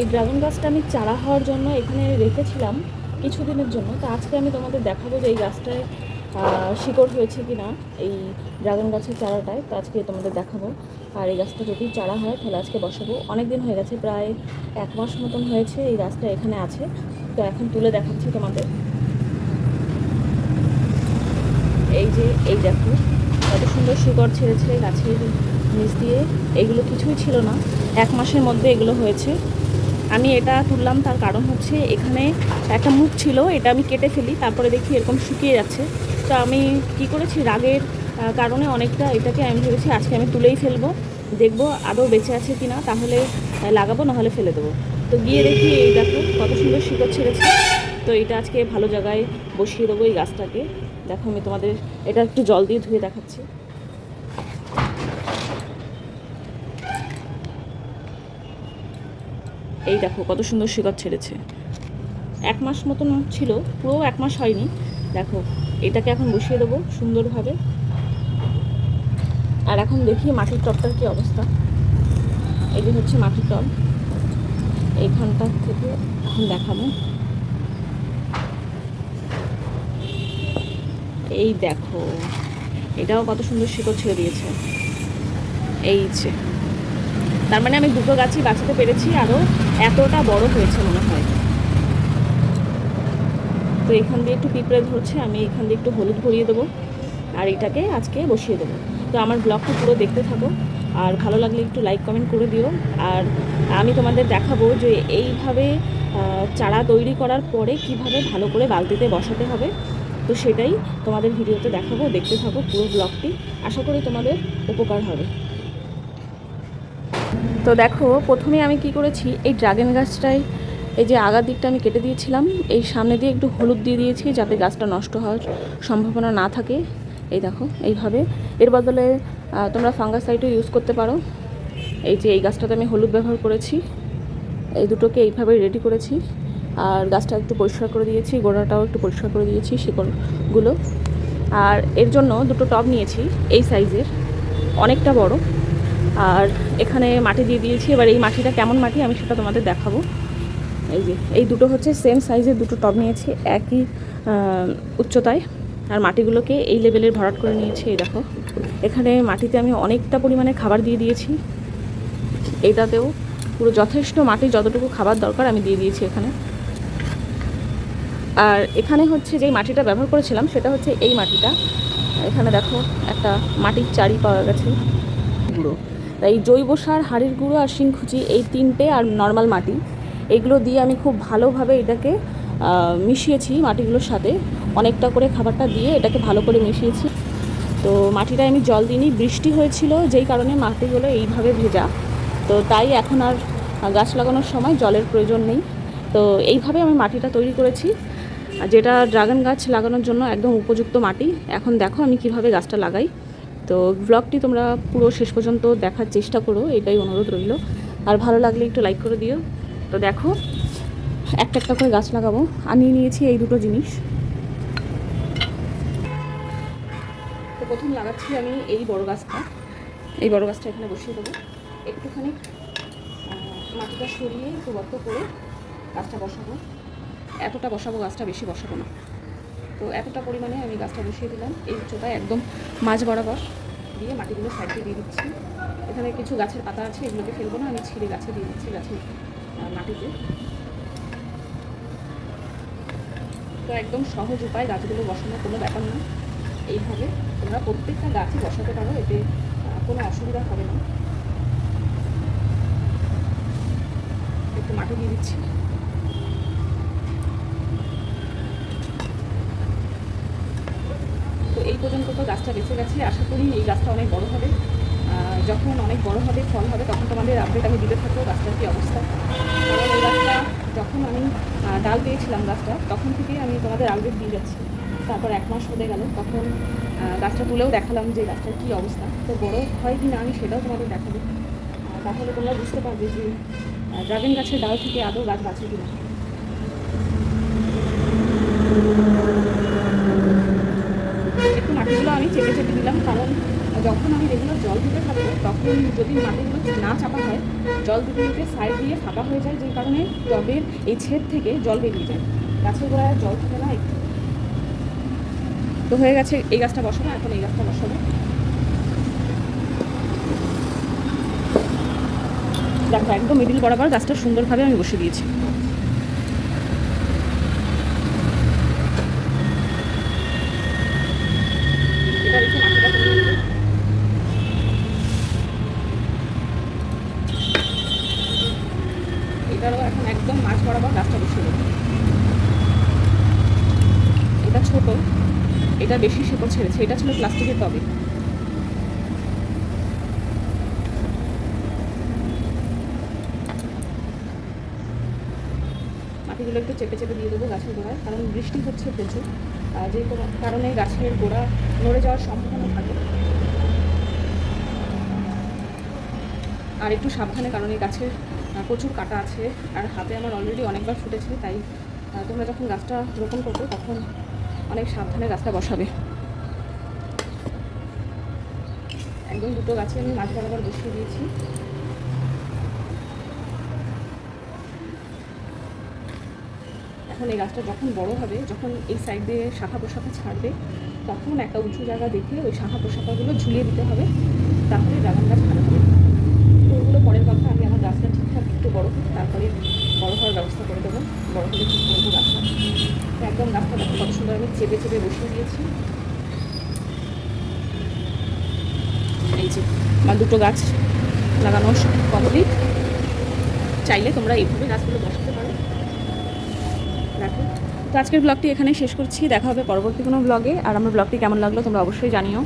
এই ড্রাগন গাছটা আমি চারা হওয়ার জন্য এখানে রেখেছিলাম কিছুদিনের জন্য। তো আজকে আমি তোমাদের দেখাবো যে এই গাছটায় শিকড় হয়েছে কি না এই ড্রাগন গাছের চারাটায়। তো আজকে তোমাদের দেখাবো। আর এই গাছটা যদি চারা হয়, তাহলে আজকে বসাবো। অনেক দিন হয়ে গেছে, প্রায় এক মাস মতন হয়েছে এই গাছটা এখানে আছে। তো এখন তুলে দেখাচ্ছি তোমাদের। এই যে, এই দেখো, কত সুন্দর শিকড় ছেড়েছে গাছের নিচ দিয়ে। এগুলো কিছুই ছিল না। এক মাসের মধ্যে এগুলো হয়েছে। আমি এটা তুললাম, তার কারণ হচ্ছে এখানে একটা মুখ ছিল, এটা আমি কেটে ফেলি, তারপরে দেখি এরকম শুকিয়ে যাচ্ছে। তো আমি কি করেছি, রাগের কারণে অনেকটা এটাকে আমি ভেবেছি, আজকে আমি তুলেই ফেলব, দেখব আদৌ বেঁচে আছে কি না তাহলে লাগাবো, নাহলে ফেলে দেবো। তো গিয়ে দেখি এই দেখো, কত সুন্দর শিকড় ছেড়েছে। তো এটা আজকে ভালো জায়গায় বসিয়ে দেবো এই গাছটাকে। দেখো আমি তোমাদের, এটা একটু জল দিয়ে ধুয়ে দেখাচ্ছি। এই দেখো কত সুন্দর শিকড় ছেড়েছে। এক মাস মতন ছিল, পুরো এক মাস হয়নি। দেখো, এটাকে এখন বসিয়ে দেবো সুন্দরভাবে। আর এখন দেখি মাটির টপটার কি অবস্থা। যে হচ্ছে মাটির টব। এইখানটার থেকে এখন দেখাবো। এই দেখো, এটাও কত সুন্দর শিকড় ছেড়ে দিয়েছে। এই যে। তার মানে আমি দুটো গাছই বাঁচাতে পেরেছি, আরও এতটা বড় হয়েছে মনে হয়। তো এখান দিয়ে একটু পিঁপড়ে ধরছে, আমি এখান দিয়ে একটু হলুদ ভরিয়ে দেবো, আর এটাকে আজকে বসিয়ে দেবো। তো আমার ব্লগটা পুরো দেখতে থাকো, আর ভালো লাগলে একটু লাইক, কমেন্ট করে দিও। আর আমি তোমাদের দেখাবো যে এইভাবে চারা তৈরি করার পরে কীভাবে ভালো করে বালতিতে বসাতে হবে। তো সেটাই তোমাদের ভিডিওতে দেখাবো, দেখতে থাকো পুরো ব্লগটি। আশা করি তোমাদের উপকার হবে। তো দেখো, প্রথমে আমি কি করেছি, এই ড্রাগন গাছটায় এই যে আগার দিকটা আমি কেটে দিয়েছিলাম, এই সামনে দিয়ে একটু হলুদ দিয়ে দিয়েছি যাতে গাছটা নষ্ট হওয়ার সম্ভাবনা না থাকে। এই দেখো, এইভাবে। এর বদলে তোমরা ফাঙ্গাসাইডও ইউজ করতে পারো। এই যে এই গাছটাতে আমি হলুদ ব্যবহার করেছি। এই দুটোকে এইভাবে রেডি করেছি। আর গাছটা একটু পরিষ্কার করে দিয়েছি, গোড়াটাও একটু পরিষ্কার করে দিয়েছি, শিকড়গুলো। আর এর জন্য দুটো টব নিয়েছি, এই সাইজের অনেকটা বড়। আর এখানে মাটি দিয়ে দিয়েছি। এবার এই মাটিটা কেমন মাটি আমি সেটা তোমাদের দেখাবো। এই যে, এই দুটো হচ্ছে সেম সাইজের দুটো টব নিয়েছি, একই উচ্চতায়। আর মাটিগুলোকে এই লেভেলের ভরাট করে নিয়েছি, এই দেখো। এখানে মাটিতে আমি অনেকটা পরিমাণে খাবার দিয়ে দিয়েছি। এইটাতেও পুরো যথেষ্ট মাটি, যতটুকু খাবার দরকার আমি দিয়ে দিয়েছি এখানে। আর এখানে হচ্ছে যেই মাটিটা ব্যবহার করেছিলাম, সেটা হচ্ছে এই মাটিটা। এখানে দেখো একটা মাটির চারি পাওয়া গেছে। গুঁড়ো। তাই জৈব সার, হাড়ির গুঁড়ো আর শিংখুচি এই তিনটে আর নর্মাল মাটি। এগুলো দিয়ে আমি খুব ভালোভাবে এটাকে মিশিয়েছি মাটিগুলোর সাথে। অনেকটা করে খাবারটা দিয়ে এটাকে ভালো করে মিশিয়েছি। তো মাটিটা আমি জল দিইনি, বৃষ্টি হয়েছিল, যেই কারণে মাটিগুলো এইভাবে ভেজা। তো তাই এখন আর গাছ লাগানোর সময় জলের প্রয়োজন নেই। তো এইভাবে আমি মাটিটা তৈরি করেছি। যেটা ড্রাগন গাছ লাগানোর জন্য একদম উপযুক্ত মাটি। এখন দেখো আমি কীভাবে গাছটা লাগাই। তো ব্লগটি তোমরা পুরো শেষ পর্যন্ত দেখার চেষ্টা করো, এটাই অনুরোধ রইল। আর ভালো লাগলে একটু লাইক করে দিও। তো দেখো, একটা একটা করে গাছ লাগাবো। আনিয়ে নিয়েছি এই দুটো জিনিস। তো প্রথম লাগাচ্ছি আমি এই বড় গাছটা। এই বড় গাছটা এখানে বসিয়ে দেবো। একটুখানি মাটিটা সরিয়ে একটু গর্ত করে গাছটা বসাবো। এতটা বসাবো, গাছটা বেশি বসাবো না। তো এতটা পরিমাণে আমি গাছটা বসিয়ে দিলাম। এই উচ্চতায় একদম মাঝ বরাবর দিয়ে মাটিগুলো সাইডে দিয়ে দিচ্ছি। এখানে কিছু গাছের পাতা আছে, এগুলোকে ফেলব না, আমি ছিঁড়ে গাছে দিয়ে দিচ্ছি গাছের মাটিতে। তো একদম সহজ উপায় গাছগুলো বসানোর কোনো ব্যাপার না। এইভাবে তোমরা প্রত্যেকটা গাছই বসাতে পারো, এতে কোনো অসুবিধা হবে না। একটু মাটি দিয়ে দিচ্ছি তো এই পর্যন্ত তো গাছটা বেঁচে গেছে। আশা করি এই গাছটা অনেক বড় হবে। যখন অনেক বড় হবে, ফল হবে, তখন তোমাদের আপডেট আমি দিতে থাকব গাছটার কী অবস্থা। এই গাছটা, যখন আমি ডাল পেয়েছিলাম গাছটা, তখন থেকে আমি তোমাদের আপডেট দিয়ে যাচ্ছি। তারপর এক মাস হতে গেল, তখন গাছটা তুলেও দেখালাম যে গাছটার কী অবস্থা। তো বড় হয় কি না আমি সেটাও তোমাদের দেখাবো। তাহলে তোমরা বুঝতে পারবে যে ড্রাগন গাছের ডাল থেকে আদৌ গাছ বাঁচে কিনা। একটু মাটিগুলো আমি চেপে চেপে দিলাম, কারণ যখন আমি রেগুলার জল দিতে থাকব তখন যদি মাটিগুলো না চাপা হয়, জল দিতে দিতে সাইড দিয়ে ফাঁকা হয়ে যায়, যে কারণে টবের এই ছেদ থেকে জল বেরিয়ে যায়। গাছের গোড়ায় জল থাকে না একটু। তো হয়ে গেছে, এই গাছটা বসাবো, এখন এই গাছটা বসাবো। দেখো, একদম মিডিল বরাবর গাছটা সুন্দরভাবে আমি বসে দিয়েছি এবার একটু মাটিটা কমিয়ে দেবো। এটারও এখন একদম মাছ বরাবর গাছটা বসে দেবো এটা ছোট এটা বেশি শেকড় ছেড়েছে, এটা ছিল প্লাস্টিকের টবে। মাটিগুলো একটু চেপে চেপে দিয়ে দেবো গাছের গোড়ায়, কারণ বৃষ্টি হচ্ছে প্রচুর। যে কারণে গাছের গোড়া নড়ে যাওয়ার সম্ভাবনা থাকে। আর একটু সাবধানে, কারণ এই গাছের প্রচুর কাটা আছে। আর হাতে আমার অলরেডি অনেকবার ফুটেছে, তাই তোমরা যখন গাছটা রোপণ করবে, তখন অনেক সাবধানে গাছটা বসাবে। একদম দুটো গাছে আমি মাঝ বরাবর বসিয়ে দিয়েছি। এখন এই গাছটা যখন বড় হবে, যখন এই সাইড দিয়ে শাখা প্রশাখা ছাড়বে, তখন একটা উঁচু জায়গা দেখে ওই শাখা প্রশাখাগুলো ঝুলিয়ে দিতে হবে, তাহলে ড্রাগন গাছ ভালো হবে তো ওগুলো পরের কথা আমি আমার গাছটা ঠিকঠাক একটু বড় হোক তারপরে বড় হওয়ার ব্যবস্থা করে দেবো বড় হলে ঠিক করব গাছটা তো একদম গাছটা দেখো কত সুন্দর আমি চেপে চেপে বসিয়ে দিয়েছি। এই যে আমার দুটো গাছ লাগানো কমপ্লিট চাইলে তোমরা এইভাবে গাছগুলো বসাতে পারো। দেখো, তো আজকের ব্লগটি এখানে শেষ করছি। দেখা হবে পরবর্তী কোনো ব্লগে আর আমার ব্লগটি কেমন লাগল তোমরা অবশ্যই জানিও।